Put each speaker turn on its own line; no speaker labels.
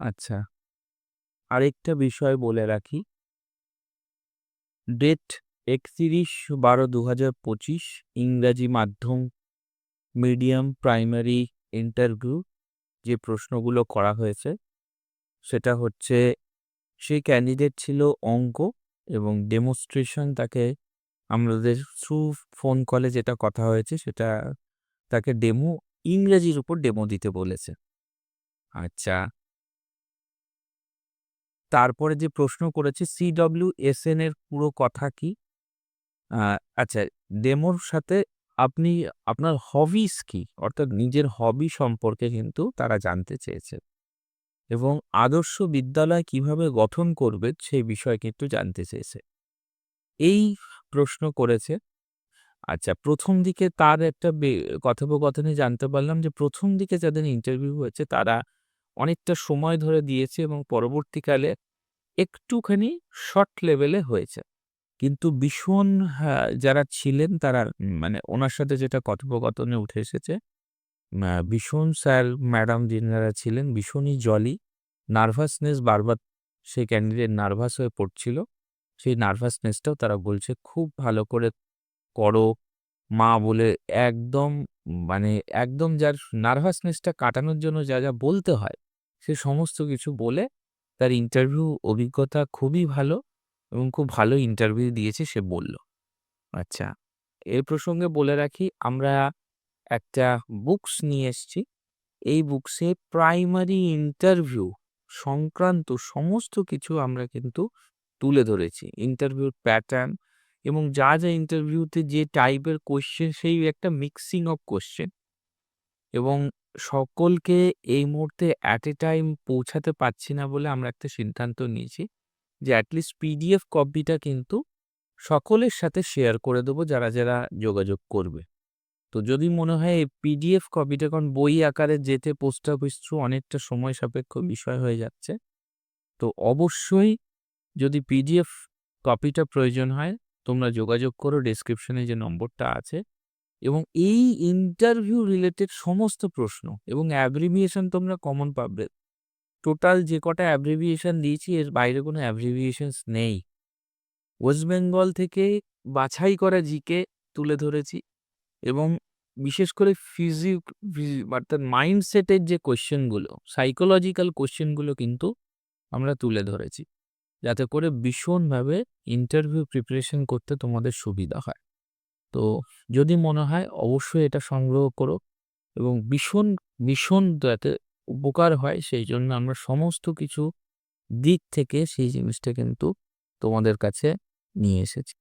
আচ্ছা। আরেকটা বিষয় বলে রাখি ডেট ৩১/১২/২০২৫ ইংরাজি মাধ্যম, মিডিয়াম, প্রাইমারি, ইন্টারভিউ যে প্রশ্নগুলো করা হয়েছে, সেটা হচ্ছে সেই ক্যান্ডিডেট ছিল অঙ্ক এবং ডেমনস্ট্রেশন তাকে আমাদের থ্রু ফোন কলে যেটা কথা হয়েছে সেটা তাকে ডেমো, ইংরেজির উপর ডেমো দিতে বলেছে। আচ্ছা। তারপরে যে প্রশ্ন করেছে সিডব্লিউ এস এন এর পুরো কথা কি? আচ্ছা ডেমোর সাথে আপনি, আপনার হবিস কি? অর্থাৎ নিজের হবি সম্পর্কে কিন্তু তারা জানতে চেয়েছে। এবং আদর্শ বিদ্যালয় কীভাবে গঠন করবে সেই বিষয়ে কিন্তু জানতে চেয়েছে। এই প্রশ্ন করেছে। আচ্ছা প্রথম দিকে তার একটা কথোপকথনে জানতে পারলাম যে প্রথম দিকে যাদের ইন্টারভিউ হয়েছে তারা অনেকটা সময় ধরে দিয়েছে এবং পরবর্তীকালে একটুখানি শর্ট লেভেলে হয়েছে। কিন্তু ভীষণ হ্যাঁ, যারা ছিলেন তারা মানে ওনার সাথে যেটা কথোপকথনে উঠে এসেছে, ভীষণ স্যার, ম্যাডাম যিনারা ছিলেন ভীষণই জলি। নার্ভাসনেস বারবার সেই ক্যান্ডিডেট নার্ভাস হয়ে পড়ছিল। সেই নার্ভাসনেসটাও তারা বলছে খুব ভালো করে করো, মা বলে একদম মানে একদম যার নার্ভাসনেসটা কাটানোর জন্য যা, যা বলতে হয় সে সমস্ত কিছু বলে তার ইন্টারভিউ অভিজ্ঞতা খুবই ভালো এবং খুব ভালো ইন্টারভিউ দিয়েছে সে বলল। আচ্ছা, এ প্রসঙ্গে বলে রাখি আমরা একটা বুকস নিয়ে এসছি। এই বুকসে প্রাইমারি ইন্টারভিউ সংক্রান্ত সমস্ত কিছু আমরা কিন্তু তুলে ধরেছি। ইন্টারভিউর প্যাটার্ন এবং যা, যা ইন্টারভিউতে যে টাইপের কোয়েশ্চেন সেই একটা মিক্সিং অফ কোয়েশ্চেন এবং সকলকে এই মুহূর্তে অ্যাট এ টাইম পৌঁছাতে পারছি না বলে আমরা একটা সিদ্ধান্ত নিয়েছি যে অ্যাট লিস্ট পিডিএফ কপিটা কিন্তু সকলের সাথে শেয়ার করে দেবো যারা, যারা যোগাযোগ করবে। তো যদি মনে হয় এই পিডিএফ কপিটা কারণ বই আকারে যেতে পোস্ট অফিস থ্রু অনেকটা সময় সাপেক্ষ বিষয় হয়ে যাচ্ছে। তো অবশ্যই যদি পিডিএফ কপিটা প্রয়োজন হয় তোমরা যোগাযোগ করো ডেসক্রিপশনে যে নম্বরটা আছে এবং এই ইন্টারভিউ রিলেটেড সমস্ত প্রশ্ন এবং অ্যাব্রিভিয়েশন তোমরা কমন পাবে। টোটাল যে কটা অ্যাব্রিভিয়েশন দিয়েছি এর বাইরে কোনো অ্যাব্রিভিয়েশনস নেই। ওয়েস্ট বেঙ্গল থেকে বাছাই করা জিকে তুলে ধরেছি এবং বিশেষ করে ফিজি ফি অর্থাৎ মাইন্ডসেটের যে কোয়েশ্চেনগুলো, সাইকোলজিক্যাল কোয়েশ্চেনগুলো কিন্তু আমরা তুলে ধরেছি। যাতে করে ভীষণভাবে ইন্টারভিউ প্রিপারেশন করতে তোমাদের সুবিধা হয়। তো যদি মনে হয় অবশ্যই এটা সংগ্রহ করো এবং ভীষণ, ভীষণ যাতে উপকার হয় সেই জন্য আমরা সমস্ত কিছু দিক থেকে সেই জিনিসটা কিন্তু তোমাদের কাছে নিয়ে এসেছি।